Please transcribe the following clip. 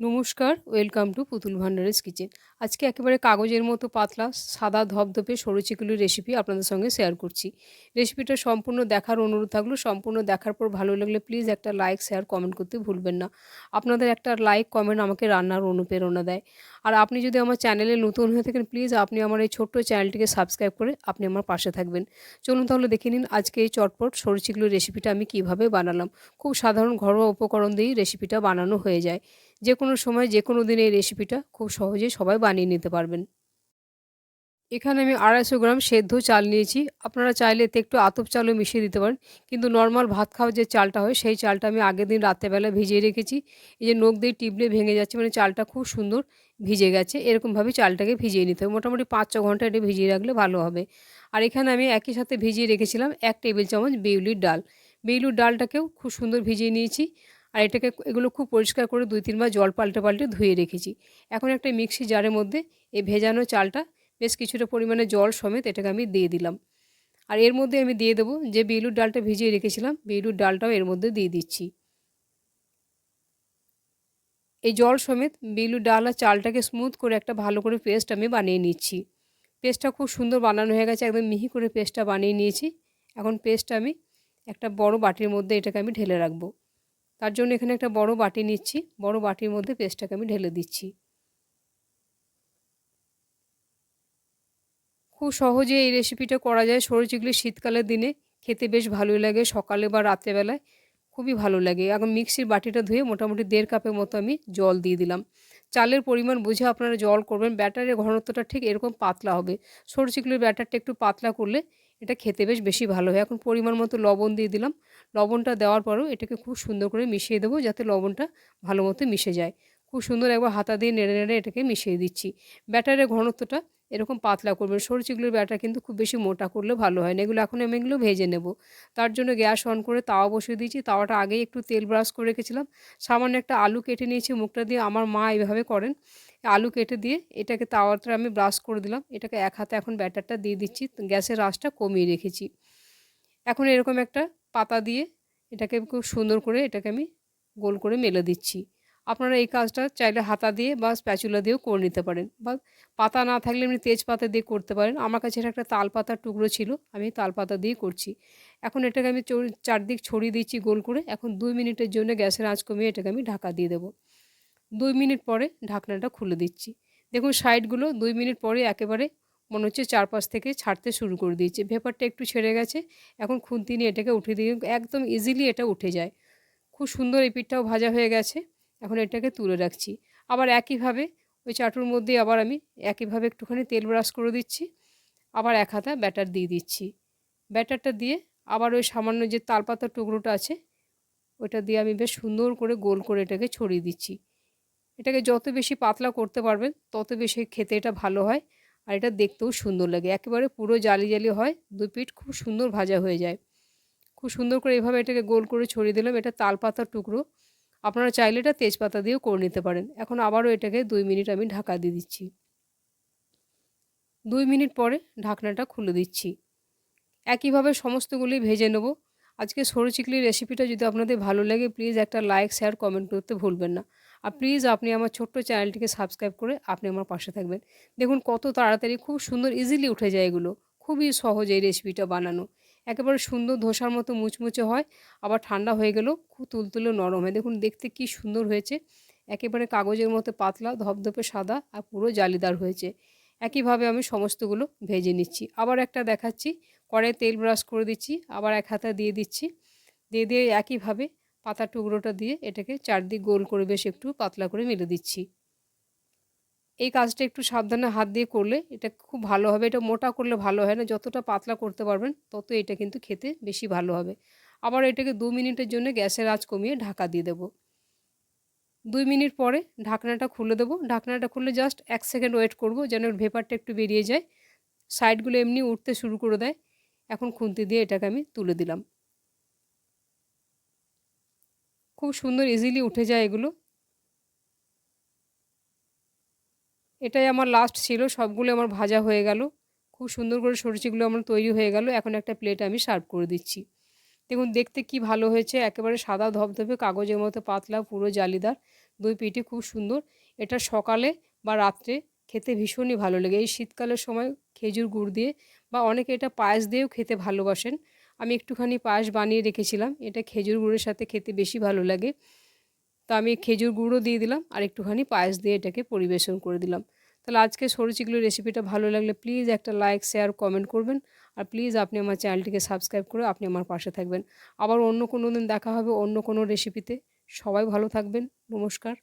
নমস্কার, welcome to পুতুল ভান্ডারের কিচেন। আজকে একেবারে কাগজের মতো পাতলা, সাদা, ধপধপে সরু চিকুলির রেসিপি আপনাদের সঙ্গে শেয়ার করছি। রেসিপিটা সম্পূর্ণ দেখার অনুরোধ থাকল। সম্পূর্ণ দেখার পর ভালো লাগলে প্লিজ একটা লাইক শেয়ার কমেন্ট করতে ভুলবেন না। আপনাদের একটা লাইক কমেন্ট আমাকে রান্নার অনুপ্রেরণা দেয়। আর আপনি যদি আমার চ্যানেলে নতুন হয়ে থাকেন প্লিজ আপনি আমার এই ছোট্ট চ্যানেলটিকে সাবস্ক্রাইব করে আপনি আমার পাশে থাকবেন। চলুন তাহলে দেখে নিন আজকে এই চটপট সরু চিকুলির রেসিপিটা আমি কীভাবে বানালাম। খুব সাধারণ ঘরোয়া উপকরণ দিয়েই রেসিপিটা বানানো হয়ে যায়। যে কোনো সময় যে কোনো দিন এই রেসিপিটা খুব সহজেই সবাই বানিয়ে নিতে পারবেন। এখানে আমি আড়াইশো গ্রাম সেদ্ধ চাল নিয়েছি। আপনারা চাইলে এতে একটু আতপ চালও মিশিয়ে দিতে পারেন। কিন্তু নর্মাল ভাত খাওয়ার যে চালটা হয়, সেই চালটা আমি আগের দিন রাত্রেবেলা ভিজিয়ে রেখেছি। এই যে নোখ দিয়ে টিপলে ভেঙে যাচ্ছে মানে চালটা খুব সুন্দর ভিজে গেছে। এরকমভাবে চালটাকে ভিজিয়ে নিতে হবে। মোটামুটি পাঁচ ছ ঘণ্টা এটা ভিজিয়ে রাখলে ভালো হবে। আর এখানে আমি একই সাথে ভিজিয়ে রেখেছিলাম এক টেবিল চামচ বেউলির ডাল। বেউলির ডালটাকেও খুব সুন্দর ভিজিয়ে নিয়েছি। আর এটাকে এগুলো খুব পরিষ্কার করে দুই, তিনবার জল পাল্টে পাল্টে ধুয়ে রেখেছি। এখন একটা মিক্সি জারের মধ্যে এই ভেজানো চালটা বেশ কিছুটা পরিমাণে জল সমেত এটাকে আমি দিয়ে দিলাম। আর এর মধ্যে আমি দিয়ে দেবো যে বেলুর ডালটা ভিজিয়ে রেখেছিলাম বেলুর ডালটাও এর মধ্যে দিয়ে দিচ্ছি। এই জল সমেত বেলুর ডাল আর চালটাকে স্মুথ করে একটা ভালো করে পেস্ট আমি বানিয়ে নিচ্ছি। পেস্টটা খুব সুন্দর বানানো হয়ে গেছে, একদম মিহি করে পেস্টটা বানিয়ে নিয়েছি। এখন পেস্টটা আমি একটা বড় বাটির মধ্যে এটাকে আমি ঢেলে রাখব। তার জন্য এখানে একটা বড় বাটি নিচ্ছি। বড় বাটির মধ্যে পেস্টটাকে আমি ঢেলে দিচ্ছি। খুব সহজে এই রেসিপিটা করা যায়। সরু চিকলি শীতকালের দিনে খেতে বেশ ভালোই লাগে সকালে বা রাত্রেবেলায়। খুবই ভালো লাগে। এখন মিক্সির বাটিটা ধুয়ে মোটামুটি দেড় কাপের মতো আমি জল দিয়ে দিলাম। চালের পরিমাণ বুঝে আপনারা জল করবেন। ব্যাটারের ঘনত্বটা ঠিক এরকম পাতলা হবে। সরু চিকলির ব্যাটারটা একটু পাতলা করলে এটা খেতে বেশ বেশি ভালো হয়। এখন পরিমাণ মতো লবণ দিয়ে দিলাম। লবণটা দেওয়ার পরেও এটাকে খুব সুন্দর করে মিশিয়ে দেবো যাতে লবণটা ভালো মতো মিশে যায়। খুব সুন্দর একবার হাতা দিয়ে নেড়ে নেড়ে এটাকে মিশিয়ে দিচ্ছি। ব্যাটারের ঘনত্বটা এরকম পাতলা করবেন। সরু চিগুলোর ব্যাটার কিন্তু খুব বেশি মোটা করলে ভালো হয় না। এগুলো এখন আমি এগুলো ভেজে নেব। তার জন্য গ্যাস অন করে তাওয়া বসিয়ে দিয়েছি। তাওয়াটা আগেই একটু তেল ব্রাশ করে রেখেছিলাম। সামান্য একটা আলু কেটে নিয়েছি, মুখটা দিয়ে। আমার মা এইভাবে করেন। আলু কেটে দিয়ে এটাকে তাওয়াটা আমি ব্রাশ করে দিলাম। এটাকে এক হাতে এখন ব্যাটারটা দিয়ে দিচ্ছি। গ্যাসের আঁচটা কমিয়ে রেখেছি। এখন এরকম একটা পাতা দিয়ে এটাকে খুব সুন্দর করে এটাকে আমি গোল করে মেলে দিচ্ছি। আপনারা এই কাজটা চাইলে হাতা দিয়ে বা স্প্যাচুলা দিয়েও করে নিতে পারেন বা পাতা না থাকলে এমনি তেজপাতা দিয়ে করতে পারেন। আমার কাছে এটা একটা তাল পাতার টুকরো ছিল, আমি তাল পাতা দিয়ে করছি। এখন এটাকে আমি চারদিক ছড়িয়ে দিচ্ছি গোল করে। এখন দুই মিনিটের জন্য গ্যাসের আঁচ কমিয়ে এটাকে আমি ঢাকা দিয়ে দেবো। দুই মিনিট পরে ঢাকনাটা খুলে দিচ্ছি। দেখুন সাইডগুলো দুই মিনিট পরে একেবারে মনে হচ্ছে চারপাশ থেকে ছাড়তে শুরু করে দিয়েছে। ভেপারটা একটু ছেড়ে গেছে। এখন খুন্তি নিয়ে এটাকে উঠে দিয়ে একদম ইজিলি এটা উঠে যায়। খুব সুন্দর এই পিঠটাও ভাজা হয়ে গেছে। এখন এটাকে তুলে রাখছি। আবার একইভাবে ওই চাটুর মধ্যে আবার আমি একইভাবে একটুখানি তেল ব্রাশ করে দিচ্ছি। আবার এক হাতা ব্যাটার দিয়ে দিচ্ছি। ব্যাটারটা দিয়ে আবার ওই সামান্য যে তালপাতার টুকরোটা আছে, ওটা দিয়ে আমি বেশ সুন্দর করে গোল করে এটাকে ছড়িয়ে দিচ্ছি। এটাকে যত বেশি পাতলা করতে পারবেন, তত বেশি খেতে এটা ভালো হয় আর এটা দেখতেও সুন্দর লাগে। একেবারে পুরো জালি জালি হয় দুই পিঠ খুব সুন্দর ভাজা হয়ে যায়। খুব সুন্দর করে এভাবে এটাকে গোল করে ছড়িয়ে দিলাম। এটা তালপাতার টুকরো আপনারা চাইলে এটা তেজপাতা দিয়েও করে নিতে পারেন। এখন আবারও এটাকে দুই মিনিট আমি ঢাকা দিয়ে দিচ্ছি। দুই মিনিট পরে ঢাকনাটা খুলে দিচ্ছি। একইভাবে সমস্তগুলি ভেজে নেব। আজকে সরু চিকলির রেসিপিটা যদি আপনাদের ভালো লাগে, প্লিজ একটা লাইক, শেয়ার, কমেন্ট করতে ভুলবেন না। আর প্লিজ আপনি আমার ছোট্ট চ্যানেলটিকে সাবস্ক্রাইব করে আপনি আমার পাশে থাকবেন। দেখুন কত তাড়াতাড়ি, খুব সুন্দর ইজিলি উঠে যায় এগুলো। খুবই সহজ এই রেসিপিটা বানানো। একেবারে সুন্দর ধোসার মতো মুচমুচে হয়, আবার ঠান্ডা হয়ে গেলেও খুব তুলতুলে নরম হয়। দেখুন, দেখতে কি সুন্দর হয়েছে। একেবারে কাগজের মতো পাতলা, ধপধপে সাদা আর পুরো জালিদার হয়েছে। একইভাবে আমি সমস্তগুলো ভেজে নিচ্ছি। আবার একটা দেখাচ্ছি কড়াই তেল ব্রাশ করে দিচ্ছি, আবার এক হাতা দিয়ে দিচ্ছি। দিয়ে দিয়ে একইভাবে পাতার টুকরোটা দিয়ে এটাকে চারদিক গোল করে বেশ একটু পাতলা করে মেলে দিচ্ছি। এই কাজটা একটু সাবধানে হাত দিয়ে করলে এটা খুব ভালো হবে। এটা মোটা করলে ভালো হয় না। যতটা পাতলা করতে পারবেন, তত এটা কিন্তু খেতে বেশি ভালো হবে। আবার এটাকে দু মিনিটের জন্য গ্যাসের আঁচ কমিয়ে ঢাকা দিয়ে দেবো। দুই মিনিট পরে ঢাকনাটা খুলে দেবো। ঢাকনাটা খুলে জাস্ট এক সেকেন্ড ওয়েট করব যেন ভেপারটা একটু বেরিয়ে যায়। সাইডগুলো এমনি উঠতে শুরু করে দেয়। এখন খুন্তি দিয়ে এটাকে আমি তুলে দিলাম। খুব সুন্দর ইজিলি উঠে যায় এগুলো। এটাই আমার লাস্ট ছিল, সবগুলো আমার ভাজা হয়ে গেল। খুব সুন্দর করে সরষিগুলো আমার তৈরি হয়ে গেল। এখন একটা প্লেট আমি সার্ভ করে দিচ্ছি। দেখুন, দেখতে কি ভালো হয়েছে। একেবারে সাদা ধবধবে, কাগজের মতো পাতলা, পুরো জালিদার। দই পিঠে খুব সুন্দর। এটা সকালে বা রাত্রে খেতে ভীষণই ভালো লাগে। এই শীতকালের সময় খেজুর গুড় দিয়ে বা অনেকে এটা পায়েস দিয়েও খেতে ভালোবাসেন। আমি একটুখানি পায়েস বানিয়ে রেখেছিলাম। এটা খেজুর গুড়ের সাথে খেতে বেশি ভালো লাগে। তো আমি খেজুর গুঁড়ো দিয়ে দিলাম আর একটুখানি পায়েস দিয়ে এটাকে পরিবেশন করে দিলাম। তাহলে আজকে সরু চিকলির রেসিপিটা ভালো লাগলে প্লিজ একটা লাইক শেয়ার কমেন্ট করবেন। আর প্লিজ আপনি আমার চ্যানেলটিকে সাবস্ক্রাইব করে আপনি আমার পাশে থাকবেন। আবার অন্য কোনো দিন দেখা হবে অন্য কোনো রেসিপিতে সবাই ভালো থাকবেন। নমস্কার।